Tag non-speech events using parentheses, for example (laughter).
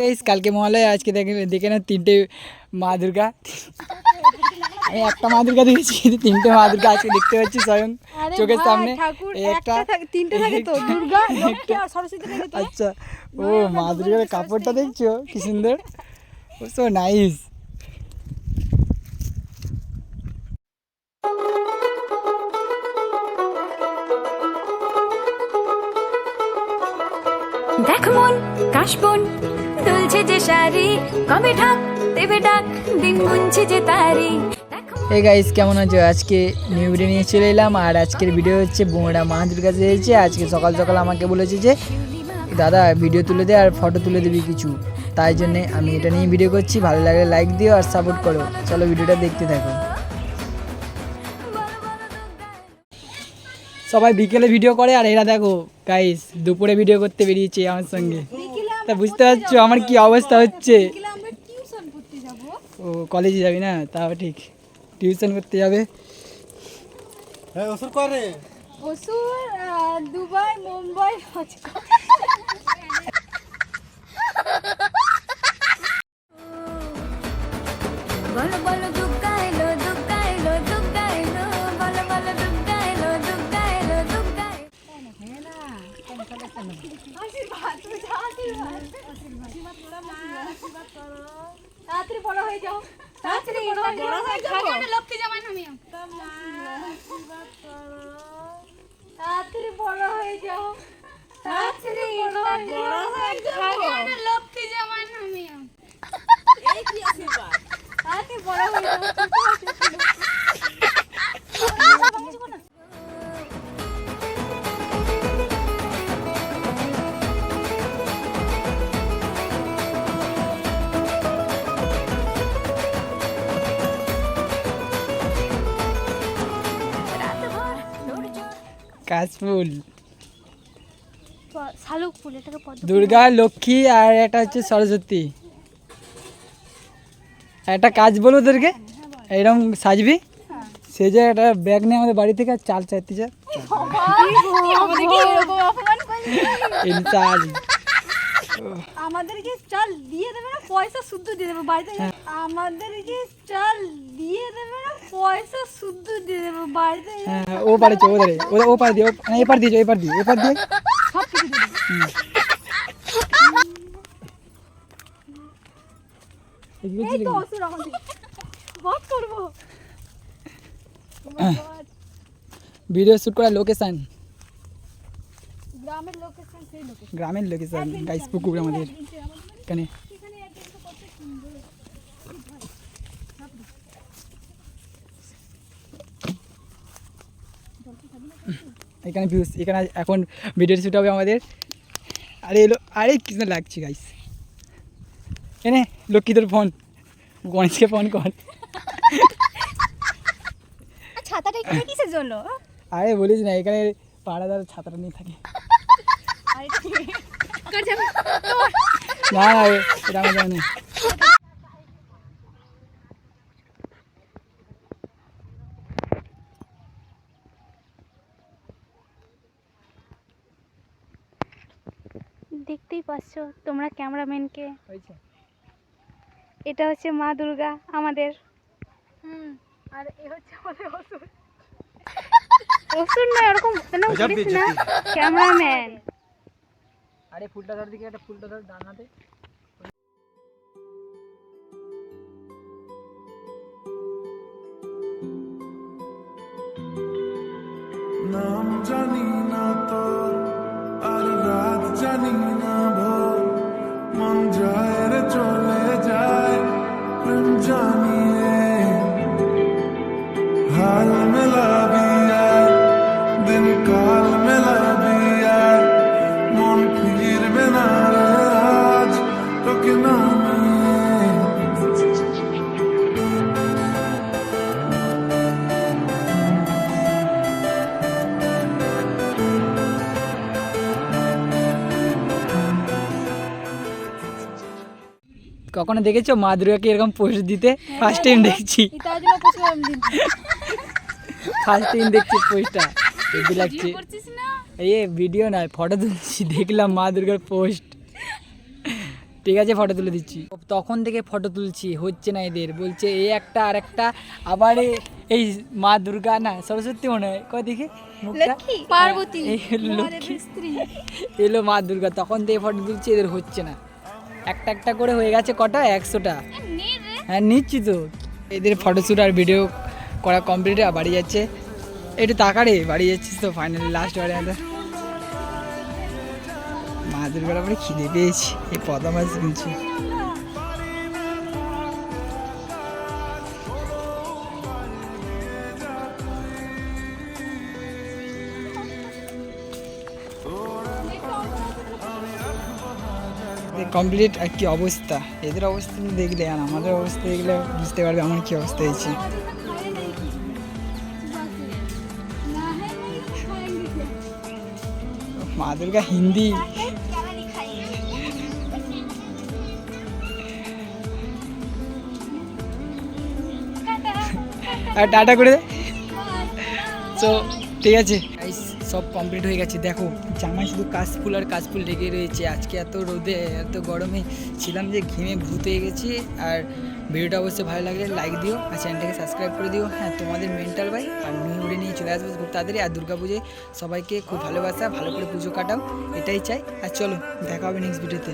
Guys কালকে মহালয় আজকে দেখে দেখে না তিনটে মা দুর্গা। আমি একটা মা দুর্গা দেখেছি কিন্তু তিনটে মা দুর্গা আজকে দেখতে পাচ্ছি স্বয়ং চোখের সামনে। একটা তিনটে থাকে তো দুর্গা আচ্ছা ও মা দুর্গার কাপড়টা দেখছ? কি সুন্দর। ও সো নাইস দেখ মন কাশবন দুলছে যে শাড়ি, কবে ঢাক দেবে ডাক, দিন গুনছে যে তারি। এই গাইস কেমন আছো? আজকে নিউ ভিডিও নিয়ে চলে এলাম, আর আজকের ভিডিও হচ্ছে বোমরা মা দুর্গা এসেছে। আজকে সকাল সকাল আমাকে বলেছে যে, দাদা ভিডিও তুলে দে আর ফটো তুলে দিবি কিছু। তাই জন্যে আমি এটা নিয়ে ভিডিও করছি। ভালো লাগলে লাইক দিও আর সাপোর্ট করো। চলো ভিডিওটা দেখতে থাকো। সবাই বিকেলে ভিডিও করে, আর এরা দেখো গাইস দুপুরে ভিডিও করতে বেরিয়েছে আমার সঙ্গে। তা বুঝতে পারছ আমার কি অবস্থা হচ্ছে? বিকেলে আমরা টিউশন করতে যাব ও কলেজে যাবি না তাও ঠিক। টিউশন করতে যাবে? হ্যাঁ ওষুধ করে। ওসুর দুবাই মুম্বাই তাড়াতাড়ি বড় হয়ে যাও। তাড়াতাড়ি বড় হয়ে যাও। লক্ষ্মী জামাই নামিও তাড়াতাড়ি বড় হয়ে যাও। তাড়াতাড়ি বড় হয়ে যাও। লক্ষ্মী জামাই নামিও এই কি আশীর্বাদ? তাড়াতাড়ি বড় হয়ে যাও। কাশফুল শালুক ফুল এটাকে দুর্গা লক্ষ্মী আর একটা হচ্ছে সরস্বতী। একটা কাজ বলব তোদেরকে এরকম সাজবি। সে যে একটা ব্যাগ নিয়ে আমাদের বাড়ি থেকে চাল চাইতে যা চাল আমাদেরকে চাল দিয়ে দেবে না পয়সা শুদ্ধ দিয়ে দেবে। বাড়িতে আমাদেরকে চাল দিয়ে দেবে না পয়সা শুদ্ধ দিয়ে দেবে বাড়িতে হ্যাঁ ও পারেছে ও ধরে ও ও পারে দিয়ে ও না, এপার দিয়েছে এপার দিয়ে এপার দিয়ে সব কিছু দিয়ে দেবে এই কি এই করছিলি? তো অসুর আমাদের বক করব ভিডিও শ্যুট করার লোকেশন গ্রামের লোকেশন সেই লোকেশন গ্রামের লোকেশন গাইস পুকুর আমাদের এখানে (laughs) এখানে ভিউস এখানে এখন ভিডিও শ্যুট হবে আমাদের। আরে এলো আরে কি সুন্দর লাগছে গাইস এনে লক্ষ্মী তোর ফোন গণেশকে ফোন কর। ছাতাটা এখানে কিসের জন্য? আরে বলিস না এখানে পাড়াদার ছাতাটা নিয়ে থাকে? না না এটা আমার জানা দেখতেই পাচ্ছ তোমরা ক্যামেরাম্যানকে। এটা হচ্ছে মা দুর্গা আমাদের। হুম আর এ হচ্ছে আমাদের অসুর। অসুর নয় ওরকম কেন গজব না ক্যামেরাম্যান। আরে ফুলটা ধর দিকে একটা ফুলটা ধর ডানাতে। নাম জানি না তোর আর জানি না ভোর মন যায় রে চলে যায় প্রেম জানিয়ে কখনো দেখেছ? মা দুর্গাকে এরকম পোস্ট দিতে? ফার্স্ট টাইম দেখছি। তার জন্য প্রশ্ন আমি দিন ফার্স্ট টাইম দেখছি পোস্টটা। হেভি লাগছে। এই ভিডিও নয় ফটো তুলছি। দেখলাম মা দুর্গার পোস্ট। ঠিক আছে ফটো তুলে দিচ্ছি। তখন থেকে ফটো তুলছি হচ্ছে না এদের। বলছে এ একটা আর একটা। আবার এই মা দুর্গা না সরস্বতী মনে হয়। কয় দেখি? পার্বতী। এলো মা দুর্গা। তখন থেকে ফটো তুলছি এদের হচ্ছে না। একটা একটা করে হয়ে গেছে কটা? একশোটা। হ্যাঁ নিচ্ছি তো। এদের ফটোশ্যুট আর ভিডিও করা কমপ্লিট আর বাড়ি যাচ্ছে। একটু তাকারে বাড়ি যাচ্ছিস তো ফাইনালি লাস্ট বারে আমরা। মাছের বেলা পরে খিদে পেয়েছি এই পদা মাছ কিনছি। কমপ্লিট আর কি অবস্থা? এদের অবস্থা দেখলে আর আমাদের অবস্থা দেখলে বুঝতে পারবে আমার কি অবস্থা হয়েছে। মা দুর্গা হিন্দি। আর টাটা করে তো ঠিক আছে। সব কমপ্লিট হয়ে গেছে দেখো। জামাই শুধু কাশফুল আর কাশফুল লেগে রয়েছে। আজকে এত রোদে, এত গরমে। ছিলাম যে ঘেমে ভূত হয়ে গেছি। আর ভিডিওটা অবশ্যই ভালো লাগলে লাইক দিও আর চ্যানেলটাকে সাবস্ক্রাইব করে দিও। হ্যাঁ তোমাদের মেন্টাল ভাই আর উড়ে নিয়ে চলে আসব খুব তাড়াতাড়ি। আর দুর্গা পুজোয় সবাইকে খুব ভালোবাসা, ভালো করে পুজো কাটাও। এটাই চাই। আর চলো, দেখা হবে নেক্সট ভিডিওতে